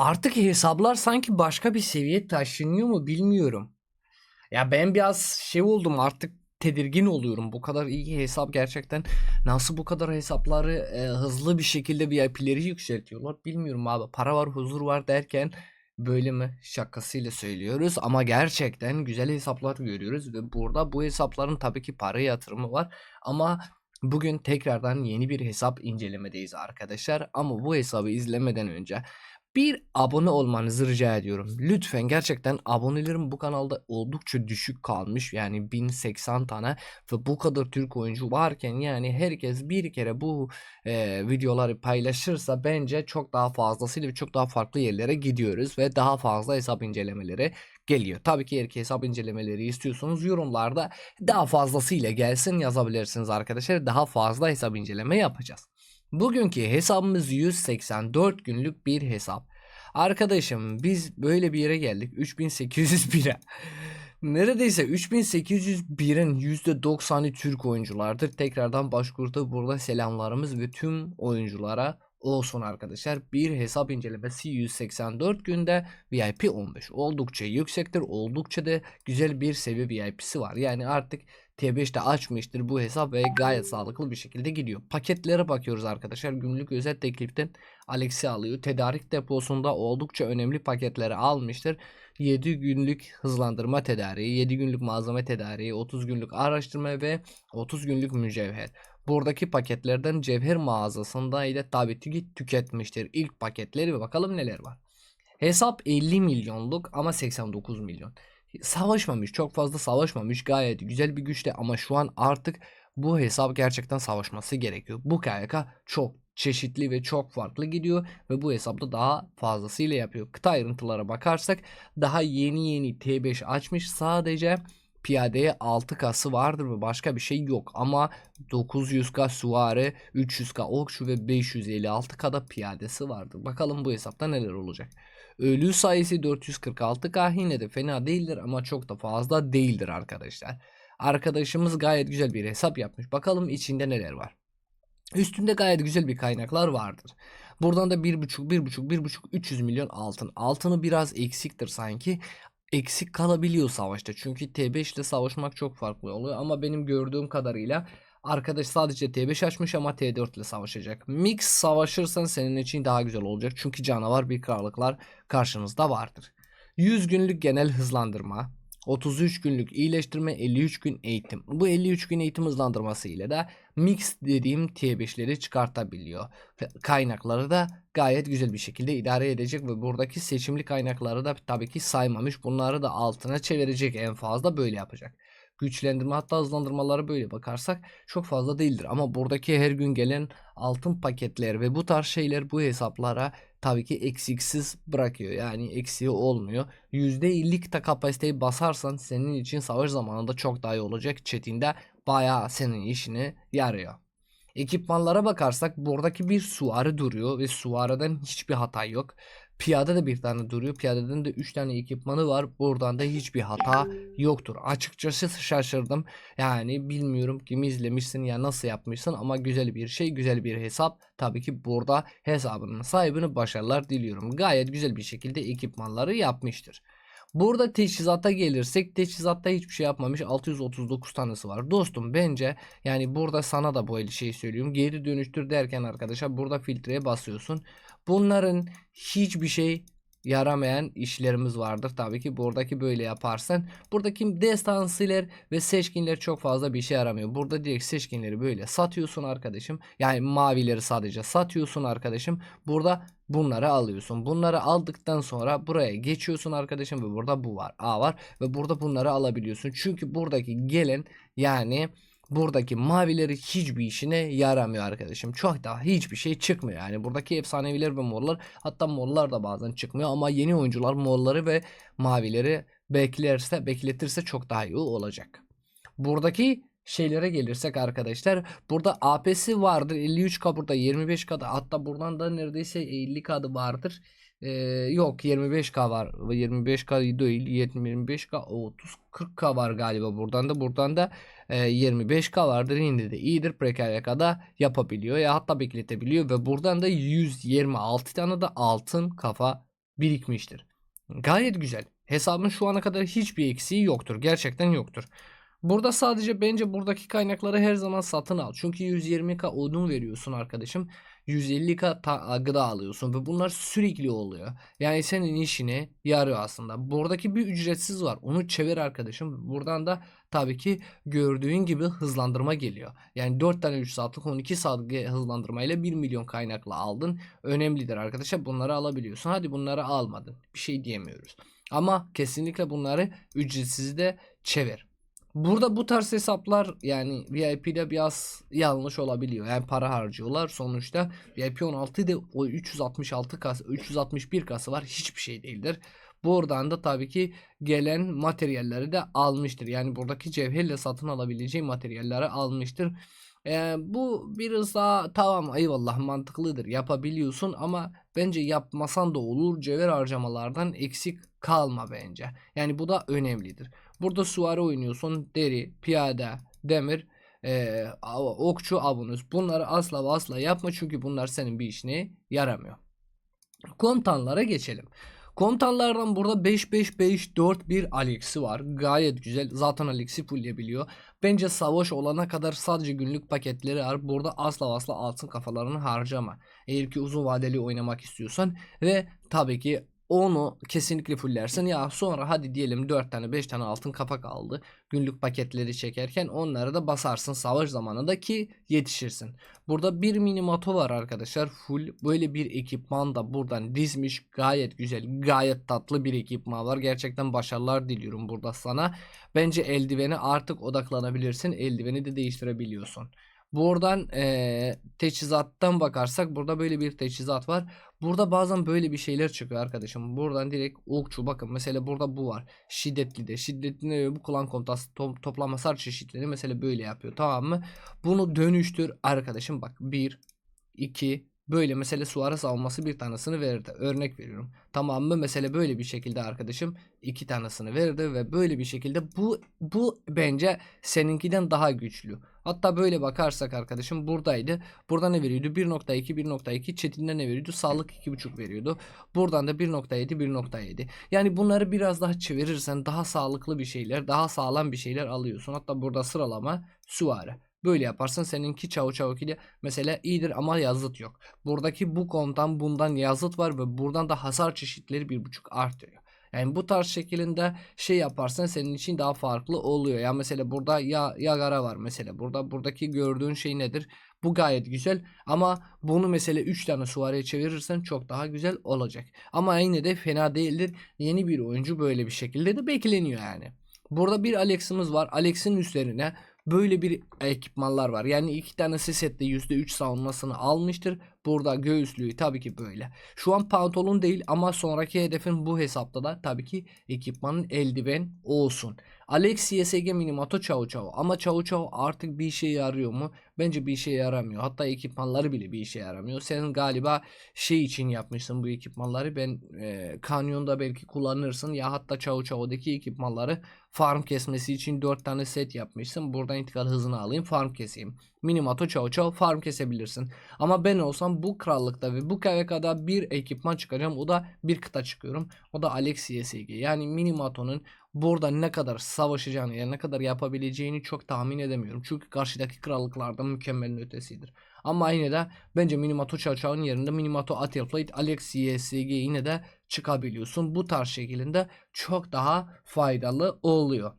Artık hesaplar sanki başka bir seviye taşınıyor mu bilmiyorum. Ya ben biraz şey oldum artık tedirgin oluyorum. Bu kadar iyi hesap gerçekten nasıl bu kadar hesapları e, hızlı bir şekilde VIP'leri yükseltiyorlar bilmiyorum abi. Para var huzur var derken böyle mi şakasıyla söylüyoruz ama gerçekten güzel hesaplar görüyoruz ve burada bu hesapların tabii ki para yatırımı var ama bugün tekrardan yeni bir hesap incelemedeyiz arkadaşlar ama bu hesabı izlemeden önce bir abone olmanızı rica ediyorum. Lütfen gerçekten abonelerim bu kanalda oldukça düşük kalmış. Yani 1080 tane ve bu kadar Türk oyuncu varken yani herkes bir kere bu e, videoları paylaşırsa bence çok daha fazlasıyla ve çok daha farklı yerlere gidiyoruz ve daha fazla hesap incelemeleri geliyor. Tabii ki ki hesap incelemeleri istiyorsanız yorumlarda daha fazlasıyla gelsin yazabilirsiniz arkadaşlar. Daha fazla hesap inceleme yapacağız. Bugünkü hesabımız 184 günlük bir hesap. Arkadaşım biz böyle bir yere geldik 3801'e. Neredeyse 3801'in %90'ı Türk oyunculardır. Tekrardan başkurda burada selamlarımız ve tüm oyunculara olsun arkadaşlar. Bir hesap incelemesi 184 günde VIP 15 oldukça yüksektir. Oldukça da güzel bir seviye VIP'si var. Yani artık T5'te açmıştır bu hesap ve gayet sağlıklı bir şekilde gidiyor. Paketlere bakıyoruz arkadaşlar. Günlük özel tekliften Alex'i alıyor. Tedarik deposunda oldukça önemli paketleri almıştır. 7 günlük hızlandırma tedariği, 7 günlük malzeme tedariği, 30 günlük araştırma ve 30 günlük mücevher. Buradaki paketlerden cevher mağazasında ile tabii ki tüketmiştir. İlk paketleri bakalım neler var. Hesap 50 milyonluk ama 89 milyon. Savaşmamış çok fazla savaşmamış gayet güzel bir güçte ama şu an artık bu hesap gerçekten savaşması gerekiyor. Bu KYK çok çeşitli ve çok farklı gidiyor ve bu hesapta daha fazlasıyla yapıyor. Kıta ayrıntılara bakarsak daha yeni yeni T5 açmış sadece piyadeye 6K'sı vardır ve başka bir şey yok. Ama 900K süvari, 300K okçu ve 556K'da piyadesi vardır. Bakalım bu hesapta neler olacak. Ölü sayısı 446K yine de fena değildir ama çok da fazla değildir arkadaşlar. Arkadaşımız gayet güzel bir hesap yapmış. Bakalım içinde neler var. Üstünde gayet güzel bir kaynaklar vardır. Buradan da 1.5 1.5 1.5 300 milyon altın. Altını biraz eksiktir sanki eksik kalabiliyor savaşta. Çünkü T5 ile savaşmak çok farklı oluyor. Ama benim gördüğüm kadarıyla arkadaş sadece T5 açmış ama T4 ile savaşacak. Mix savaşırsan senin için daha güzel olacak. Çünkü canavar bir krallıklar karşınızda vardır. 100 günlük genel hızlandırma, 33 günlük iyileştirme, 53 gün eğitim. Bu 53 gün eğitim hızlandırması ile de mix dediğim T5'leri çıkartabiliyor. Kaynakları da gayet güzel bir şekilde idare edecek ve buradaki seçimli kaynakları da tabii ki saymamış. Bunları da altına çevirecek en fazla böyle yapacak. Güçlendirme hatta hızlandırmaları böyle bakarsak çok fazla değildir. Ama buradaki her gün gelen altın paketler ve bu tarz şeyler bu hesaplara tabii ki eksiksiz bırakıyor. Yani eksiği olmuyor. %50'lik de kapasiteyi basarsan senin için savaş zamanında çok daha iyi olacak. Chatinde bayağı senin işine yarıyor. Ekipmanlara bakarsak buradaki bir suarı duruyor ve suareden hiçbir hata yok. Piyade de bir tane duruyor. Piyadeden de 3 tane ekipmanı var. Buradan da hiçbir hata yoktur. Açıkçası şaşırdım. Yani bilmiyorum kimi izlemişsin ya nasıl yapmışsın ama güzel bir şey, güzel bir hesap. Tabii ki burada hesabının sahibine başarılar diliyorum. Gayet güzel bir şekilde ekipmanları yapmıştır. Burada teçhizata gelirsek teçhizatta hiçbir şey yapmamış 639 tanesi var. Dostum bence yani burada sana da böyle şey söylüyorum. Geri dönüştür derken arkadaşlar burada filtreye basıyorsun. Bunların hiçbir şey yaramayan işlerimiz vardır. Tabii ki buradaki böyle yaparsan. Buradaki destansiler ve seçkinler çok fazla bir şey yaramıyor. Burada direkt seçkinleri böyle satıyorsun arkadaşım. Yani mavileri sadece satıyorsun arkadaşım. Burada bunları alıyorsun. Bunları aldıktan sonra buraya geçiyorsun arkadaşım ve burada bu var. A var ve burada bunları alabiliyorsun. Çünkü buradaki gelen yani buradaki mavileri hiçbir işine yaramıyor arkadaşım. Çok daha hiçbir şey çıkmıyor. Yani buradaki efsaneviler ve morlar hatta morlar da bazen çıkmıyor ama yeni oyuncular morları ve mavileri beklerse bekletirse çok daha iyi olacak. Buradaki şeylere gelirsek arkadaşlar burada AP'si vardır 53K burada 25K'da hatta buradan da neredeyse 50K'da vardır. Ee, yok 25K var 25K değil 25K 30 40K var galiba buradan da buradan da e, 25K vardır yine de iyidir Prekaryaka'da yapabiliyor ya hatta bekletebiliyor ve buradan da 126 tane de altın kafa birikmiştir. Gayet güzel. Hesabın şu ana kadar hiçbir eksiği yoktur. Gerçekten yoktur. Burada sadece bence buradaki kaynakları her zaman satın al. Çünkü 120k odun veriyorsun arkadaşım. 150k ta- gıda alıyorsun ve bunlar sürekli oluyor. Yani senin işine yarıyor aslında. Buradaki bir ücretsiz var. Onu çevir arkadaşım. Buradan da tabii ki gördüğün gibi hızlandırma geliyor. Yani 4 tane 3 saatlik 12 saatlik hızlandırmayla 1 milyon kaynakla aldın. Önemlidir arkadaşlar. Bunları alabiliyorsun. Hadi bunları almadın. Bir şey diyemiyoruz. Ama kesinlikle bunları ücretsiz de çevir. Burada bu tarz hesaplar yani VIP'de biraz yanlış olabiliyor. Yani para harcıyorlar. Sonuçta VIP 16 de o 366 kas 361 kası var. Hiçbir şey değildir. Buradan da tabii ki gelen materyalleri de almıştır. Yani buradaki cevherle satın alabileceği materyalleri almıştır. Ee, bu biraz daha tamam eyvallah mantıklıdır yapabiliyorsun ama bence yapmasan da olur cevher harcamalardan eksik kalma bence. Yani bu da önemlidir. Burada süvari oynuyorsun deri, piyade, demir, ee, okçu, abonus bunları asla ve asla yapma çünkü bunlar senin bir işine yaramıyor. Komutanlara geçelim. Komutanlardan burada 5-5-5-4-1 Alex'i var. Gayet güzel. Zaten Alex'i fullleyebiliyor. Bence savaş olana kadar sadece günlük paketleri var. Burada asla asla altın kafalarını harcama. Eğer ki uzun vadeli oynamak istiyorsan. Ve tabii ki onu kesinlikle fullersin. Ya sonra hadi diyelim 4 tane 5 tane altın kapak aldı. Günlük paketleri çekerken onları da basarsın savaş zamanında ki yetişirsin. Burada bir minimato var arkadaşlar. Full böyle bir ekipman da buradan dizmiş. Gayet güzel gayet tatlı bir ekipman var. Gerçekten başarılar diliyorum burada sana. Bence eldiveni artık odaklanabilirsin. Eldiveni de değiştirebiliyorsun. Buradan eee, teçhizattan bakarsak burada böyle bir teçhizat var. Burada bazen böyle bir şeyler çıkıyor arkadaşım. Buradan direkt okçu bakın mesela burada bu var. Şiddetli de. Şiddetli de bu klan komutası to toplam hasar çeşitleri mesela böyle yapıyor tamam mı? Bunu dönüştür arkadaşım bak 1 2 Böyle mesela Suarez savunması bir tanesini verirdi. Örnek veriyorum. Tamam mı? Mesela böyle bir şekilde arkadaşım iki tanesini verirdi ve böyle bir şekilde bu bu bence seninkiden daha güçlü. Hatta böyle bakarsak arkadaşım buradaydı. Burada ne veriyordu? 1.2 1.2 Çetin'de ne veriyordu? Sağlık 2.5 veriyordu. Buradan da 1.7 1.7. Yani bunları biraz daha çevirirsen daha sağlıklı bir şeyler, daha sağlam bir şeyler alıyorsun. Hatta burada sıralama Suare. Böyle yaparsan seninki çavu çavuk ile mesela iyidir ama yazıt yok. Buradaki bu konudan bundan yazıt var ve buradan da hasar çeşitleri bir buçuk artıyor. Yani bu tarz şeklinde şey yaparsan senin için daha farklı oluyor. Ya mesela burada ya yagara var mesela. Burada buradaki gördüğün şey nedir? Bu gayet güzel ama bunu mesela 3 tane suvariye çevirirsen çok daha güzel olacak. Ama yine de fena değildir. Yeni bir oyuncu böyle bir şekilde de bekleniyor yani. Burada bir Alex'imiz var. Alex'in üstlerine böyle bir ekipmanlar var. Yani iki tanesi sette %3 savunmasını almıştır. Burada göğüslüğü tabii ki böyle. Şu an pantolon değil ama sonraki hedefin bu hesapta da tabii ki ekipmanın eldiven olsun. Alex YSG Minimato Çavu Çavu ama Çavu Çavu artık bir işe yarıyor mu? Bence bir işe yaramıyor. Hatta ekipmanları bile bir işe yaramıyor. Sen galiba şey için yapmışsın bu ekipmanları. Ben e, kanyonda belki kullanırsın ya hatta Çavu Çavu'daki ekipmanları farm kesmesi için 4 tane set yapmışsın. Buradan intikal hızını alayım farm keseyim. Minimato Çavu Çavu farm kesebilirsin. Ama ben olsam bu krallıkta ve bu KVK'da bir ekipman çıkaracağım. O da bir kıta çıkıyorum. O da Alex YSG. Yani Minimato'nun burada ne kadar savaşacağını yani ne kadar yapabileceğini çok tahmin edemiyorum. Çünkü karşıdaki krallıklardan mükemmelin ötesidir. Ama yine de bence Minimato Çaçağ'ın yerinde Minimato Athelflaed Alex YSG yine de çıkabiliyorsun. Bu tarz şeklinde çok daha faydalı oluyor.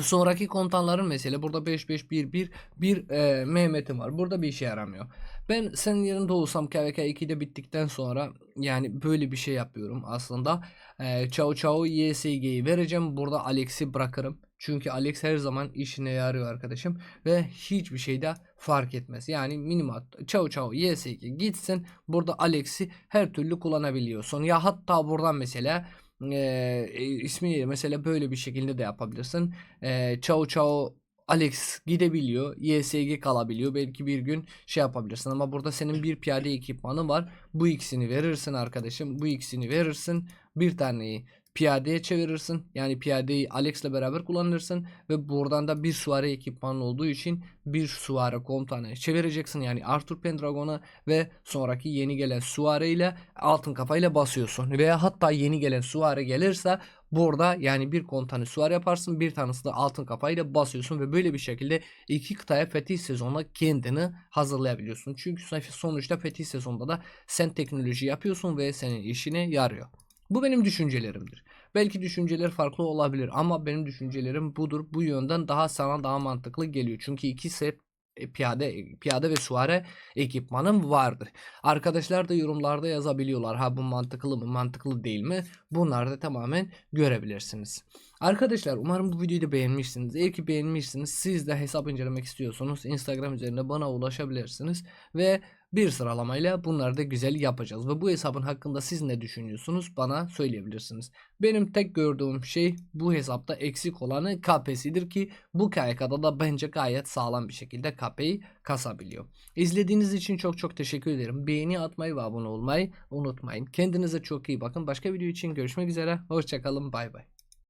Sonraki komutanların mesela burada 5-5-1-1 bir e, Mehmet'im var. Burada bir işe yaramıyor. Ben senin yerinde olsam KVK 2'de bittikten sonra yani böyle bir şey yapıyorum aslında. E, Çao Çao YSG'yi vereceğim. Burada Alex'i bırakırım. Çünkü Alex her zaman işine yarıyor arkadaşım. Ve hiçbir şeyde fark etmez. Yani minimat Çao Çao YSG gitsin. Burada Alex'i her türlü kullanabiliyorsun. Ya hatta buradan mesela e, ismi mesela böyle bir şekilde de yapabilirsin. E, Çao Çao Alex gidebiliyor. YSG kalabiliyor. Belki bir gün şey yapabilirsin ama burada senin bir piyade ekipmanı var. Bu ikisini verirsin arkadaşım. Bu ikisini verirsin. Bir taneyi piyadeye çevirirsin. Yani piyadeyi Alex'le beraber kullanırsın ve buradan da bir süvari ekipmanı olduğu için bir süvari komutanı çevireceksin. Yani Arthur Pendragon'a ve sonraki yeni gelen süvari ile altın kafayla basıyorsun. Veya hatta yeni gelen süvari gelirse burada yani bir komutanı süvari yaparsın bir tanesi de altın kafayla basıyorsun ve böyle bir şekilde iki kıtaya fetih sezonuna kendini hazırlayabiliyorsun. Çünkü sonuçta fetih sezonunda da sen teknoloji yapıyorsun ve senin işine yarıyor. Bu benim düşüncelerimdir. Belki düşünceler farklı olabilir ama benim düşüncelerim budur. Bu yönden daha sana daha mantıklı geliyor. Çünkü iki set e, piyade piyade ve süvari ekipmanım vardır. Arkadaşlar da yorumlarda yazabiliyorlar. Ha bu mantıklı mı, mantıklı değil mi? Bunları da tamamen görebilirsiniz. Arkadaşlar umarım bu videoyu da beğenmişsiniz. Eğer ki beğenmişsiniz siz de hesap incelemek istiyorsanız Instagram üzerinde bana ulaşabilirsiniz ve bir sıralamayla bunları da güzel yapacağız. Ve bu hesabın hakkında siz ne düşünüyorsunuz bana söyleyebilirsiniz. Benim tek gördüğüm şey bu hesapta eksik olanı KP'sidir ki bu KYK'da da bence gayet sağlam bir şekilde KP'yi kasabiliyor. İzlediğiniz için çok çok teşekkür ederim. Beğeni atmayı ve abone olmayı unutmayın. Kendinize çok iyi bakın. Başka video için görüşmek üzere. Hoşçakalın. Bay bay.